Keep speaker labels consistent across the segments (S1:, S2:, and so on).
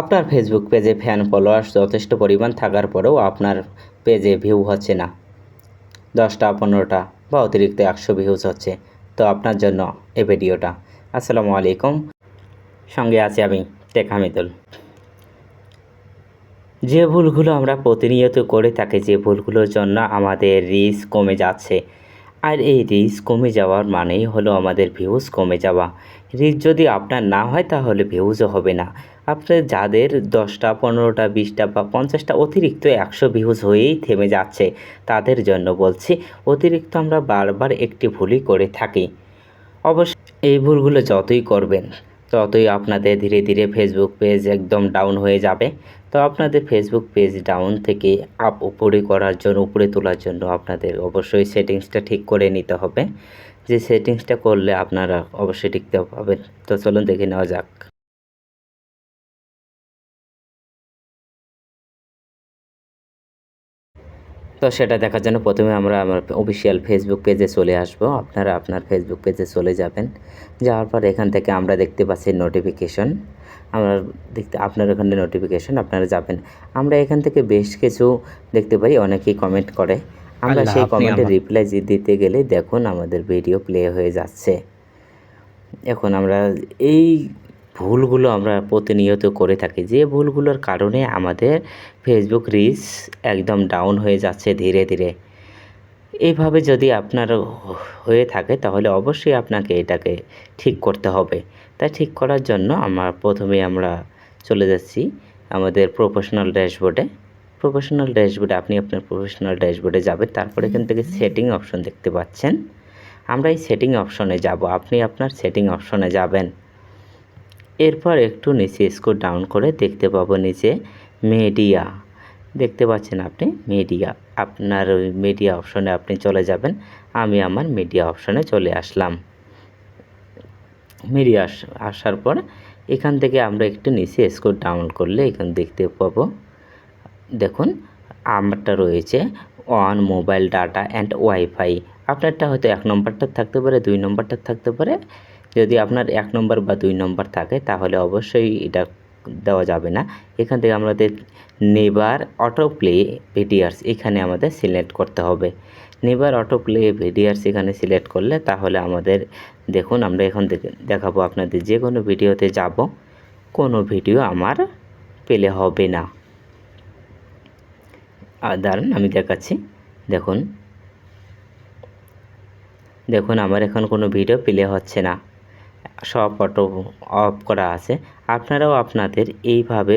S1: আপনার ফেসবুক পেজে fan followers যথেষ্ট পরিমাণ থাকার পরেও আপনার পেজে ভিউ হচ্ছে না। দশটা, পনেরোটা বা অতিরিক্ত একশো ভিউজ হচ্ছে। তো আপনার জন্য এই ভিডিওটা। আসসালামু আলাইকুম। সঙ্গে আছি আমি টেক হামিদুল। যে ভুলগুলো আমরা প্রতিনিয়ত করে থাকি, যে ভুলগুলোর জন্য আমাদের রিস কমে যাচ্ছে। আর এই রিস কমে যাওয়ার মানেই হলো আমাদের ভিউজ কমে যাওয়া। রিচ যদি আপনার না হয়, তাহলে ভিউজও হবে না। আপনার যাদের দশটা, পনেরোটা, বিশটা বা পঞ্চাশটা অতিরিক্ত একশো ভিউজ হয়েই থেমে যাচ্ছে, তাদের জন্য বলছি অতিরিক্ত আমরা বারবার একটি ভুলই করে থাকি। অবশ্য এই ভুলগুলো যতই করবেন, ততই আপনাদের ধীরে ধীরে ফেসবুক পেজ একদম ডাউন হয়ে যাবে। তো আপনাদের ফেসবুক পেজ ডাউন থেকে আপ উপরে করার জন্য, উপরে তোলার জন্য আপনাদের অবশ্যই সেটিংসটা ঠিক করে নিতে হবে। যে সেটিংসটা করলে আপনারা অবশ্যই টিকতে পাবেন। তো চলুন দেখে নেওয়া যাক। তো সেটা দেখার জন্য প্রথমে আমরা আমার অফিসিয়াল ফেসবুক পেজে চলে আসব। আপনারা আপনার ফেসবুক পেজে চলে যাবেন। যাওয়ার পর এখান থেকে আমরা দেখতে পাচ্ছি নোটিফিকেশন আমরা দেখতে আপনার ওখানে নোটিফিকেশন আপনারা যাবেন। আমরা এখান থেকে বেশ কিছু দেখতে পারি অনেকেই কমেন্ট করে। আমরা সেই
S2: আপনি
S1: কমেন্টের রিপ্লাই দিতে গেলে দেখুন আমাদের ভিডিও প্লে হয়ে যাচ্ছে। এখন আমরা এই ভুলগুলো আমরা প্রতিনিয়ত করে থাকি। যে ভুলগুলোর কারণে আমাদের ফেসবুক রিচ একদম ডাউন হয়ে যাচ্ছে ধীরে ধীরে। এইভাবে যদি আপনার হয়ে থাকে তাহলে অবশ্যই আপনাকে এটাকে ঠিক করতে হবে। তাই ঠিক করার জন্য আমরা প্রথমে আমরা চলে যাচ্ছি আমাদের প্রফেশনাল ড্যাশবোর্ডে প্রফেশনাল ড্যাশবোর্ডে আপনি আপনার প্রফেশনাল ড্যাশবোর্ডে যাবেন, তারপরে এখান থেকে সেটিং অপশন দেখতে পাচ্ছেন। আমরা এই সেটিং অপশনে যাব, আপনি আপনার সেটিং অপশনে যাবেন। এরপর একটু নিচে স্কোর ডাউন করে দেখতে পাবো নিচে মিডিয়া দেখতে পাচ্ছেন আপনি মিডিয়া আপনার ওই মিডিয়া অপশনে আপনি চলে যাবেন। আমি আমার মিডিয়া অপশনে চলে আসলাম। মিডিয়া আসার পর এখান থেকে আমরা একটু নিচে স্কোর ডাউন করলে এখানে দেখতে পাবো। দেখুন, আমারটা রয়েছে on mobile data and wifi আপনারটা হয়তো এক নম্বরটা থাকতে পারে, দুই নম্বরটা থাকতে পারে। যদি আপনার এক নম্বর বা দুই নম্বর থাকে, তাহলে অবশ্যই এটা দেওয়া যাবে না। এখান থেকে আমাদের নেবার অটো প্লে ভিডিয়ার্স এখানে আমাদের সিলেক্ট করতে হবে। নেবার অটো প্লে ভিডিয়ার্স এখানে সিলেক্ট করলে তাহলে আমাদের, দেখুন আমরা এখন দেখে- দেখাবো আপনাদের যে কোনো ভিডিওতে যাব, কোনো ভিডিও আমার পেলে হবে না। আর দাঁড়ান, আমি দেখাচ্ছি, দেখুন। দেখুন আমার এখন কোনো ভিডিও প্লে হচ্ছে না। সব অটো অফ করা আছে। আপনারাও আপনাদের এইভাবে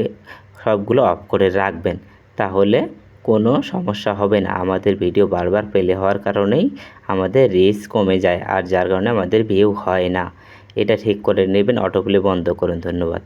S1: সবগুলো অফ করে রাখবেন। তাহলে কোনো সমস্যা হবে না। আমাদের ভিডিও বারবার প্লে হওয়ার কারণেই আমাদের রেস কমে যায় আর যার কারণে আমাদের ভিউ হয় না। এটা ঠিক করে নেবেন অটো প্লে বন্ধ করুন। ধন্যবাদ।